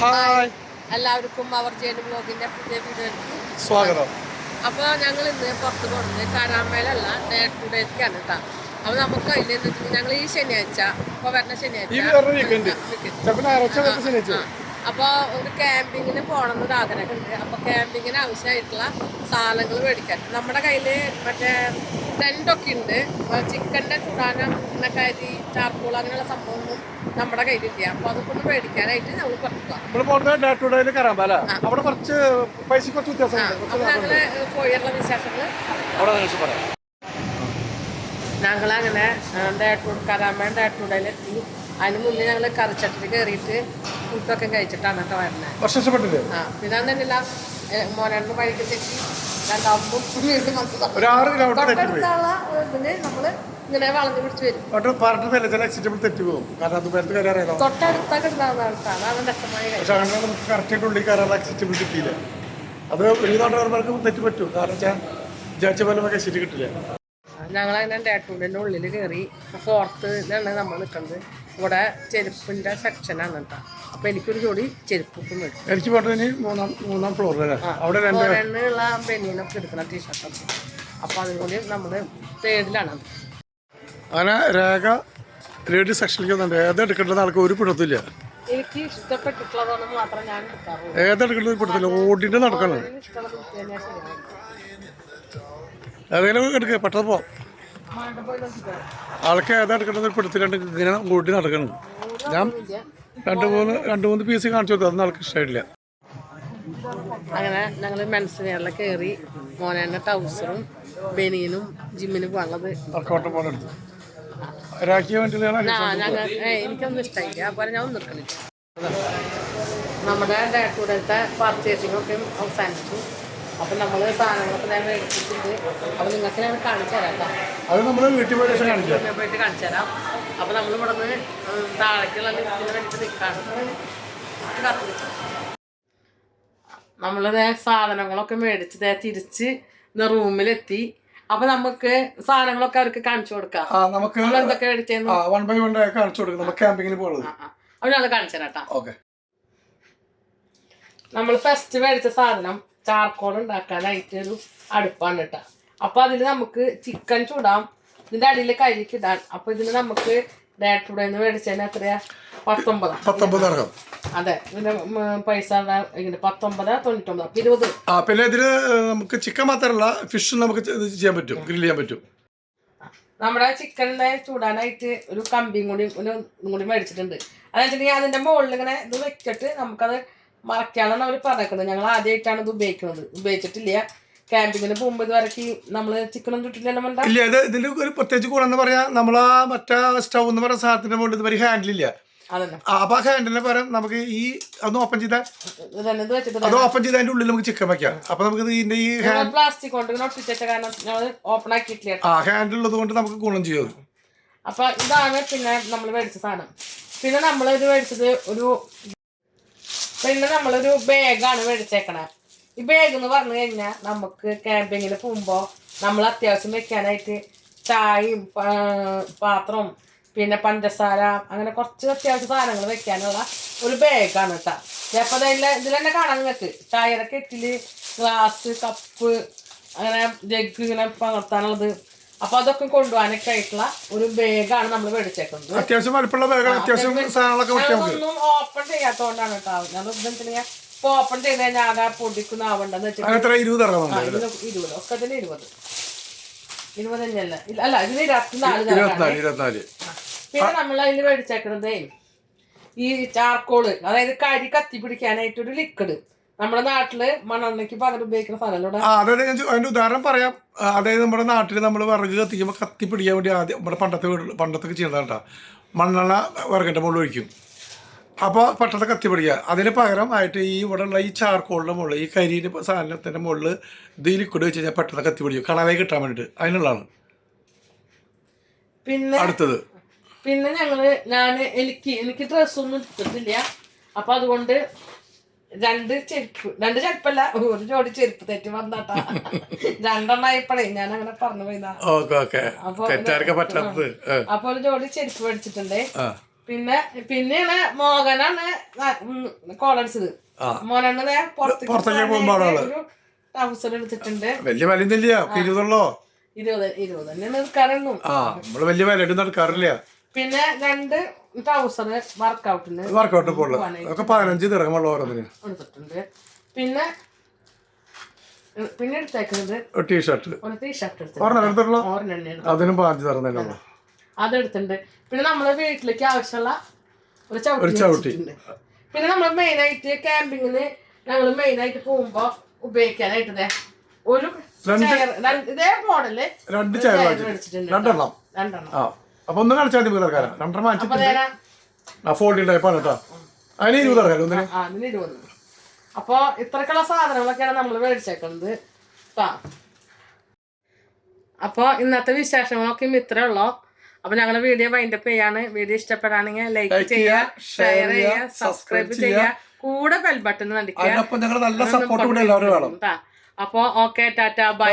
Hi. എല്ലാവർക്കും അവർ journey ബ്ലോഗിന്റെ പുതിയ വീഡിയോയിലേക്ക് സ്വാഗതം. അപ്പോൾ ഞങ്ങൾ ഇന്ന് പുറത്ത് പോകുന്നത് കാരാമേലല്ല നേട്ടുടേക്കാണ് കേട്ടോ. അപ്പോൾ നമുക്ക് അതിൽ ഞങ്ങൾ ഈ ശനിയാഴ്ച ഇപ്പോൾ വരുന്ന ശനിയാഴ്ച അപ്പോൾ ഒരു ക്യാമ്പിങ്ങിന് പോകണം എന്നൊരു ആഗ്രഹമുണ്ട്. അപ്പോൾ ക്യാമ്പിങ്ങിന് ആവശ്യമായിട്ടുള്ള സാധനങ്ങൾ മേടിക്കാൻ. നമ്മുടെ കയ്യിൽ മറ്റേ ടെന്റൊക്കെ ഉണ്ട്. ചിക്കന്റെ ചുടാനം പിന്നെ കരി ചാർക്കോൾ അങ്ങനെയുള്ള സംഭവമൊന്നും നമ്മുടെ കയ്യിലില്ല. അപ്പോൾ അതൊക്കെ ഒന്ന് മേടിക്കാനായിട്ട് നമ്മൾ പുറത്തു അവിടെ കുറച്ച് പൈസ കുറച്ച് വ്യത്യാസമുണ്ട് അപ്പോൾ ഞങ്ങൾ പോയുള്ള വിശേഷങ്ങൾ അവിടെ നിങ്ങൾക്ക് ഡേ ഞങ്ങളങ്ങനെ ഡേട്ടൂർ കരാമേൻ ഡേട്ടൂടയിലെത്തി അതിന് മുന്നേ ഞങ്ങൾ കറിച്ചട്ടിൽ കയറിയിട്ട് ഫുഡൊക്കെ കഴിച്ചിട്ടാണ് കേട്ടോ വരുന്നത് ഇഷ്ടപ്പെട്ടില്ലേ ആ പിന്നെ തന്നെയല്ല മോനണ്ണ വഴിക്ക് തെറ്റി രണ്ടാമതും വീണ്ടും വന്നതാ. ഒരു ആറ് കിലോമീറ്റർ തെറ്റി പോയി. തൊട്ടടുത്തുള്ള ഇതിന് നമ്മൾ ഇങ്ങനെ വളഞ്ഞു പിടിച്ച് വരും. അവിടെ പറഞ്ഞിട്ടില്ല ചില എക്സിറ്റബിൾ തെറ്റി പോകും. കാരണം അത് പേരത്ത് കയറി അറിയാം തൊട്ടടുത്തൊക്കെ ഉണ്ടാകുന്ന ആൾക്കാണ് അതാണ് രസമായ കാര്യം പക്ഷെ അങ്ങനെ നമുക്ക് കറക്റ്റായിട്ട് ഉള്ളിൽ കയറാനുള്ള എക്സിറ്റബിൾ കിട്ടിയില്ല. അത് ഒരു നാട്ടുകാർക്ക് തെറ്റി പറ്റും. കാരണം വെച്ചാൽ വിചാരിച്ച പോലെ നമുക്ക് എക്സിറ്റ് കിട്ടില്ല. ഞങ്ങളങ്ങനെ ഡേട്ടൂടിന്റെ ഉള്ളിൽ കയറി ഫോർത്ത് നമ്മൾ നിൽക്കുന്നത്. ഇവിടെ ചെരുപ്പിന്റെ സെക്ഷനാണ് കേട്ടോ. അപ്പോൾ എനിക്കൊരു ജോഡി ചെരുപ്പും എനിക്ക് പോട്ടതിന് മൂന്നാം മൂന്നാം ഫ്ലോറിലല്ലേ അവിടെ രണ്ട് ഫോറിനുള്ള ബനിയനൊക്കെ ടീഷർട്ട് ടീഷർട്ടൊക്കെ അപ്പോൾ അതുകൊണ്ട് നമ്മൾ തേർഡിലാണ് അത് അങ്ങനെ രേഖ ലേഡീസ് സെക്ഷനിലേക്ക് വന്നിട്ടുണ്ട്. ഏതെടുക്കേണ്ടത് ആൾക്ക് ഒരു പിടുത്തില്ല എനിക്ക് ഇഷ്ടപ്പെട്ടിട്ടുള്ളതാണ് മാത്രം ഞാൻ എടുക്കാറുള്ളൂ. ഏതെടുക്കേണ്ടത് പിടുത്തില്ല ഓടിന്റെ നടക്കണം. അതിന് കഴിഞ്ഞാൽ ശരിയാവും ഏതെങ്കിലും എടുക്കുക പെട്ടെന്ന് പോവാം മാണ്ട പോയി നോക്കിക്കോ. ആൾക്ക് ഏതാ എടുക്കേണ്ടത് പിടുത്തില്ലാണ്ട് ഇങ്ങനെ ഓടി നടക്കണം. ഞാൻ. രണ്ട് മൂന്ന് രണ്ട് മൂന്ന് പീസ് കാണിച്ചു കൊടുത്തു. അതൊന്നും ആൾക്ക് ഇഷ്ടമായിട്ടില്ല അങ്ങനെ ഞങ്ങൾ മെൻസിനെല്ലാം കയറി മോനെ ടൗസറും ബനീനും ജിമ്മിന് പോകാനുള്ളത് വർക്കൗട്ടം പോലെ എടുത്തു. ഒരാക്കിയ വേണ്ടിയിട്ടാണ് ഞങ്ങൾ എനിക്കൊന്നും ഇഷ്ടമായില്ല അപ്പോൾ ഞാൻ ഒന്നും നമ്മുടെ ഡേക്കൂടത്തെ പർച്ചേസിംഗ് ഒക്കെ അവസാനിച്ചു. അപ്പം നമ്മൾ സാധനങ്ങളൊക്കെ ഞാൻ മേടിച്ചിട്ടുണ്ട്. അപ്പോൾ നിങ്ങൾക്ക് ഞാൻ കാണിച്ചു തരാം കേട്ടോ. അത് നമ്മൾ വീട്ടിൽ പോയിട്ട് കാണിക്കാം പോയിട്ട് കാണിച്ചു തരാം. അപ്പോൾ നമ്മൾ ഇവിടെ നിന്ന് താഴേക്കുള്ള ലിഫ്റ്റിന് വേണ്ടിയിട്ട് നിൽക്കാണ്. നമ്മളിത് സാധനങ്ങളൊക്കെ മേടിച്ച് തിരിച്ച് റൂമിലെത്തി. അപ്പൊ നമുക്ക് സാധനങ്ങളൊക്കെ അവർക്ക് കാണിച്ചു കൊടുക്കാം. നമുക്ക് എന്തൊക്കെ മേടിച്ചേന്ന്? വൺ ബൈ വൺ കാണിച്ചു കൊടുക്കാം. നമുക്ക് ക്യാമ്പിങ്ങിന് പോകുന്നത് അപ്പൊ ഞങ്ങൾ കാണിച്ചു തരാം കേട്ടോ. ഓക്കെ. നമ്മൾ ഫസ്റ്റ് മേടിച്ച സാധനം ചാർക്കോൾ ഉണ്ടാക്കാനായിട്ട് ഒരു അടുപ്പാണ് കേട്ടോ. അപ്പൊ അതിൽ നമുക്ക് ചിക്കൻ ചൂടാം. ഇതിന്റെ അടിയിൽ കരിക്ക് ഇടാൻ അപ്പൊ ഇതിന് നമുക്ക് ഡേറ്റൂടെ നിന്ന് മേടിച്ചതിന് എത്രയാ? പത്തൊമ്പതാ. പത്തൊമ്പത് അതെ. ഇതിന്റെ പൈസ ഇങ്ങനെ പത്തൊമ്പത് തൊണ്ണൂറ്റൊമ്പത്. ഇരുപത്. ആ പിന്നെ ഇതിൽ നമുക്ക് ചിക്കൻ മാത്രമല്ല ഫിഷ് നമുക്ക് ചെയ്യാൻ പറ്റും. ഗ്രിൽ ചെയ്യാൻ പറ്റും. നമ്മുടെ ചിക്കൻ ചൂടാനായിട്ട് ഒരു കമ്പിയും കൂടി ഒരു ഇതും കൂടി മേടിച്ചിട്ടുണ്ട്. അതായത് അതിന്റെ മുകളിൽ ഇങ്ങനെ ഇത് വെച്ചിട്ട് നമുക്കത് മറക്കാനാണ് അവർ പറഞ്ഞേക്കുന്നത്. ഞങ്ങൾ ആദ്യമായിട്ടാണ് ഇത് ഉപയോഗിക്കുന്നത്. ഉപയോഗിച്ചിട്ടില്ല. ക്യാമ്പിങ്ങിന് പോകുമ്പോൾ ഇതുവരെക്ക് നമ്മൾ ചിക്കനും ഒന്നും വേണ്ട ഇല്ല ഇത് ഇതിന്റെ ഒരു പ്രത്യേകിച്ച് ഗുണം എന്ന് നമ്മൾ ആ മറ്റേ സ്റ്റൗ എന്ന് പറയുന്ന സാധനത്തിന്റെ മുകളിൽ ഇതുവരെ ഹാൻഡിലില്ല അപ്പൊ ആ ഹാൻഡിലിന് പകരം നമുക്ക് ഈ ഒന്ന് ഓപ്പൺ ചെയ്ത അത് ഓപ്പൺ ചെയ്ത് അതിന്റെ ഉള്ളിൽ നമുക്ക് ചിക്കൻ വെക്കാം. അപ്പൊ നമുക്ക് ഇതിന്റെ ഈ പ്ലാസ്റ്റിക് കൊണ്ട് ഇങ്ങനെ ഒട്ടിച്ച കാരണം ഞങ്ങൾ ഓപ്പൺ ആക്കിയിട്ടില്ല. ആ ഹാൻഡിൽ ഉള്ളത് കൊണ്ട് നമുക്ക് ഗുണം ചെയ്യും. അപ്പൊ ഇതാണ് പിന്നെ നമ്മൾ മേടിച്ച സാധനം. പിന്നെ നമ്മൾ ഇത് മേടിച്ചത് ഒരു പിന്നെ നമ്മളൊരു ബാഗാണ് മേടിച്ചേക്കണത് ഈ ബാഗ് എന്ന് പറഞ്ഞു കഴിഞ്ഞാൽ നമുക്ക് ക്യാമ്പിങ്ങിൽ പോകുമ്പോൾ നമ്മൾ അത്യാവശ്യം വെക്കാനായിട്ട് ചായയും പാത്രവും പിന്നെ പഞ്ചസാര അങ്ങനെ കുറച്ച് അത്യാവശ്യ സാധനങ്ങൾ വെക്കാനുള്ള ഒരു ബാഗാണ് കേട്ടോ ചിലപ്പോൾ അതിൽ ഇതിൽ തന്നെ കാണാൻ നിങ്ങൾക്ക്. ചായയുടെ കെറ്റിൽ ഗ്ലാസ് കപ്പ് അങ്ങനെ ജഗ് ഇങ്ങനെ പകർത്താനുള്ളത്. അപ്പൊ അതൊക്കെ കൊണ്ടുപോകാനൊക്കെ ആയിട്ടുള്ള ഒരു ബാഗാണ് നമ്മൾ മേടിച്ചേക്കുന്നത്. അത്യാവശ്യം വലുപ്പമുള്ള ബാഗാണ് അത്യാവശ്യം സാധനങ്ങളൊക്കെ നമുക്ക് ഓപ്പൺ ചെയ്യാത്തോണ്ടാണ് കേട്ടോ. ഞാൻ ഉദ്ദേശിച്ചിട്ടുണ്ടെങ്കിൽ ഇപ്പൊ ഓപ്പൺ ചെയ്ത് കഴിഞ്ഞാൽ ആകെ പൊടിക്കുന്ന ആവണ്ടെന്ന് വെച്ചിട്ട് എത്ര ഇരുപത് ഒക്കെ തന്നെ ഇരുപത്. ഇരുപത് തന്നെയല്ല അല്ല ഇതിന് ഇരുപത്തിനാല് ഇരുപത്തിനാല് പിന്നെ നമ്മൾ അതിന് മേടിച്ചേക്കണതേ ഈ ചാർക്കോൾ അതായത് കരി കത്തി പിടിക്കാനായിട്ട് ഒരു ലിക്വിഡ് നമ്മുടെ നാട്ടിൽ മണ്ണെണ്ണയ്ക്ക് പകരം ഉപയോഗിക്കുന്ന സാധനം അതായത് ഞാൻ അതിന്റെ ഉദാഹരണം പറയാം. അതായത് നമ്മുടെ നാട്ടിൽ നമ്മൾ വിറക് കത്തിക്കുമ്പോൾ കത്തി പിടിക്കാൻ വേണ്ടി ആദ്യം നമ്മുടെ പണ്ടത്തെ വീട് പണ്ടത്തൊക്കെ കേട്ടോ. മണ്ണെണ്ണ വിറകിന്റെ മുകളിൽ ഒഴിക്കും. അപ്പോൾ പട്ടത്തെ കത്തി പിടിക്കുക. അതിന് പകരം ആയിട്ട് ഈ ഇവിടെ ഉള്ള ഈ ചാർക്കോളിന്റെ മുകളിൽ ഈ കരിയുടെ സാധനത്തിന്റെ മുകളിൽ ഇത് ലിക്വിഡ് വെച്ച് കഴിഞ്ഞാൽ പെട്ടെന്ന് കത്തി പിടിക്കും. കണവായി കിട്ടാൻ വേണ്ടിയിട്ട്. അതിനുള്ളതാണ്. പിന്നെ അടുത്തത്. പിന്നെ ഞങ്ങൾ ഞാൻ എനിക്ക് എനിക്ക് ഡ്രസ്സൊന്നും എടുത്തിട്ടില്ല അപ്പൊ അതുകൊണ്ട് രണ്ട് ചെരുപ്പ് രണ്ട് ചെരുപ്പല്ല ഒരു ജോഡി ചെരുപ്പ് തെറ്റി വന്നാട്ടാ രണ്ടെണ്ണായപ്പോഴേ ഞാൻ അങ്ങനെ പറഞ്ഞു പോയിന്നാ അപ്പൊ. ഒരു ജോഡി ചെരുപ്പ് മേടിച്ചിട്ടുണ്ട്. പിന്നെ പിന്നെയാണ് മോഹനാണ് കോളടിച്ചത് മോനാണ് പുറത്തേക്ക് ടൗസർ എടുത്തിട്ടുണ്ട്. വലിയ ഇരുപതുള്ളോ? ഇരുപത് ഇരുപത് തന്നെ നിൽക്കാറുള്ളൂ നമ്മൾ വലിയ നടക്കാറില്ല. പിന്നെ രണ്ട് ട്രൗസർ വർക്കൗട്ടിന് വർക്കൗട്ട് പോകുള്ളു അതൊക്കെ പതിനഞ്ച് തിറങ്ങുള്ള ഓരോന്നിന്. എടുത്തിട്ടുണ്ട് പിന്നെ പിന്നെ എടുത്തേക്കുന്നത് ടീഷർട്ട് ഒരു ടീഷർട്ട് എടുത്തിട്ടുള്ളൂ? അതിനും പതിനഞ്ച് തറന്നല്ലോ അതെടുത്തിട്ടുണ്ട് പിന്നെ നമ്മളെ വീട്ടിലേക്ക് ആവശ്യമുള്ള ഒരു ചവിട്ടി ചവിട്ടി. പിന്നെ നമ്മൾ മെയിൻ ആയിട്ട് ക്യാമ്പിങ്ങിന് ഞങ്ങൾ മെയിൻ ആയിട്ട് പോകുമ്പോ ഉപയോഗിക്കാനായിട്ട് ഒരു ഇതേ മോഡൽ രണ്ട് ചെയർ മേടിച്ചിട്ടുണ്ട് രണ്ടെണ്ണം. രണ്ടെണ്ണം. അപ്പൊ ഒന്ന് കളിച്ചാൽ മതി തൽക്കാലം രണ്ടര നേരെ ആ ഫോൾഡിംഗ് ടൈപ്പാണ് കേട്ടോ അതിന് ഇരുപത് തൽക്കാലം ഒന്നിന്. അതിന് ഇരുപത്. അപ്പൊ ഇത്രക്കുള്ള സാധനങ്ങളൊക്കെയാണ് നമ്മൾ മേടിച്ചേക്കുന്നത് അപ്പോൾ അപ്പൊ ഇന്നത്തെ വിശേഷങ്ങളൊക്കെ ഇത്രേ ഉള്ളൂ. അപ്പൊ ഞങ്ങളുടെ വീഡിയോ വൈൻഡപ്പ് ചെയ്യാണ്. വീഡിയോ ഇഷ്ടപ്പെടാണെങ്കിൽ ലൈക്ക് ചെയ്യുക ഷെയർ ചെയ്യുക സബ്സ്ക്രൈബ് ചെയ്യുക. കൂടെ ബെൽ ബട്ടൺ നടിക്കുക അപ്പോ ഓക്കെ ടാറ്റ ബൈ